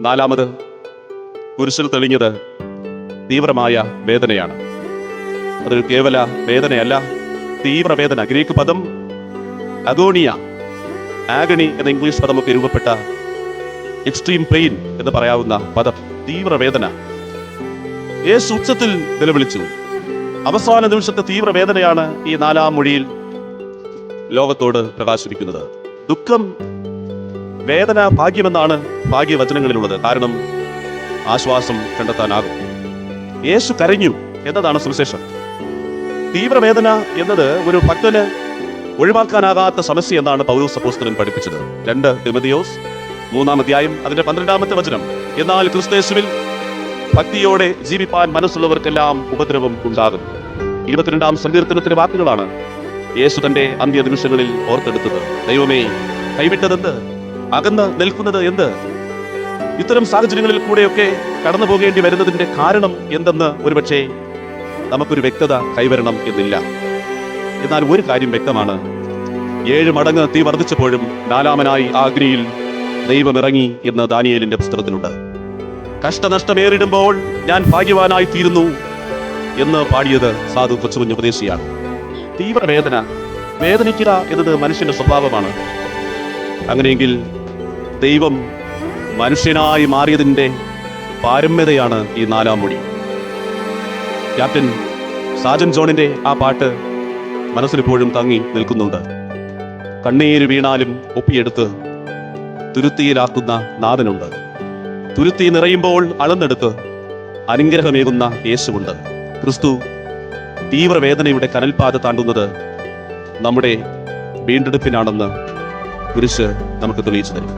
നാലാമത് കുരിശിൽ തെളിഞ്ഞത് തീവ്രമായ വേദനയാണ്. അതൊരു കേവല വേദനയല്ല തീവ്രവേദന. ഗ്രീക്ക് പദം അഗോണിയ ആഗണി എന്ന ഇംഗ്ലീഷ് പദമൊക്കെ രൂപപ്പെട്ട എക്സ്ട്രീം പെയിൻ എന്ന് പറയാവുന്ന പദം തീവ്രവേദന. യേശു ഉച്ചത്തിൽ നിലവിളിച്ചു. അവസാന നിമിഷത്തെ തീവ്രവേദനയാണ് ഈ നാലാം മൊഴിയിൽ ലോകത്തോട് പ്രകാശിപ്പിക്കുന്നത്. ദുഃഖം വേദന ഭാഗ്യമെന്നാണ് ഭാഗ്യവചനങ്ങളിലുള്ളത്. കാരണം ആശ്വാസം കണ്ടെത്താനാകും. യേശു കരഞ്ഞു എന്നതാണ് സുവിശേഷം. തീവ്രവേദന എന്നത് ഒരു ഭക്തന് ഒഴിവാക്കാനാകാത്ത സമസ്യ എന്നാണ് പൗലോസ് അപ്പോസ്തലൻ പഠിപ്പിച്ചത്. രണ്ട് തിമതിയോസ് മൂന്നാം അധ്യായം അതിന്റെ പന്ത്രണ്ടാമത്തെ വചനം. എന്നാൽ ക്രിസ്തേശുവിൽ ഭക്തിയോടെ ജീവിപ്പാൻ മനസ്സുള്ളവർക്കെല്ലാം ഉപദ്രവം ഉണ്ടാകും ഇരുപത്തിരണ്ടാം സങ്കീർത്തനത്തിന്റെ വാക്കുകളാണ് യേശു തന്റെ അന്ത്യ നിമിഷങ്ങളിൽ ഓർത്തെടുത്തത്. ദൈവമേ കൈവിട്ടതെന്ത്? അകന്ന് നിൽക്കുന്നത് എന്ത്? ഇത്തരം സാഹചര്യങ്ങളിൽ കൂടെയൊക്കെ കടന്നു പോകേണ്ടി വരുന്നതിന്റെ കാരണം എന്തെന്ന് ഒരുപക്ഷെ നമുക്കൊരു വ്യക്തത കൈവരണം എന്നില്ല. എന്നാൽ ഒരു കാര്യം വ്യക്തമാണ്. ഏഴ് മടങ്ങ് തീ വർദ്ധിച്ചപ്പോഴും നാലാമനായി ആഗ്നിയിൽ ദൈവമിറങ്ങി എന്ന് ദാനിയേലിന്റെ പുസ്തകത്തിലുണ്ട്. കഷ്ടനഷ്ടമേറിടുമ്പോൾ ഞാൻ ഭാഗ്യവാനായി തീരുന്നു എന്ന് പാടിയത് സാധു കൊച്ചുകുഞ്ഞു ഉപദേശിയാണ്. തീവ്രവേദന വേദനിക്കുക എന്നത് മനുഷ്യന്റെ സ്വഭാവമാണ്. അങ്ങനെയെങ്കിൽ ദൈവം മനുഷ്യനായി മാറിയതിന്റെ പാരമ്യതയാണ് ഈ നാലാം മൊഴി ക്യാപ്റ്റൻ സാജൻ ജോണിന്റെ ആ പാട്ട് മനസ്സിലിപ്പോഴും തങ്ങി നിൽക്കുന്നുണ്ട്. കണ്ണീര് വീണാലും ഒപ്പിയെടുത്ത് തുരുത്തിയിലാക്കുന്ന നാഥനുണ്ട്. തുരുത്തി നിറയുമ്പോൾ അളന്നെടുത്ത് അനുഗ്രഹമേകുന്ന യേശുവുണ്ട്. ക്രിസ്തു തീവ്രവേദനയുടെ കനൽപാത താണ്ടുന്നത് നമ്മുടെ വീണ്ടെടുപ്പിനാണെന്ന് കുരിശ് നമുക്ക് തെളിയിച്ചു തരും.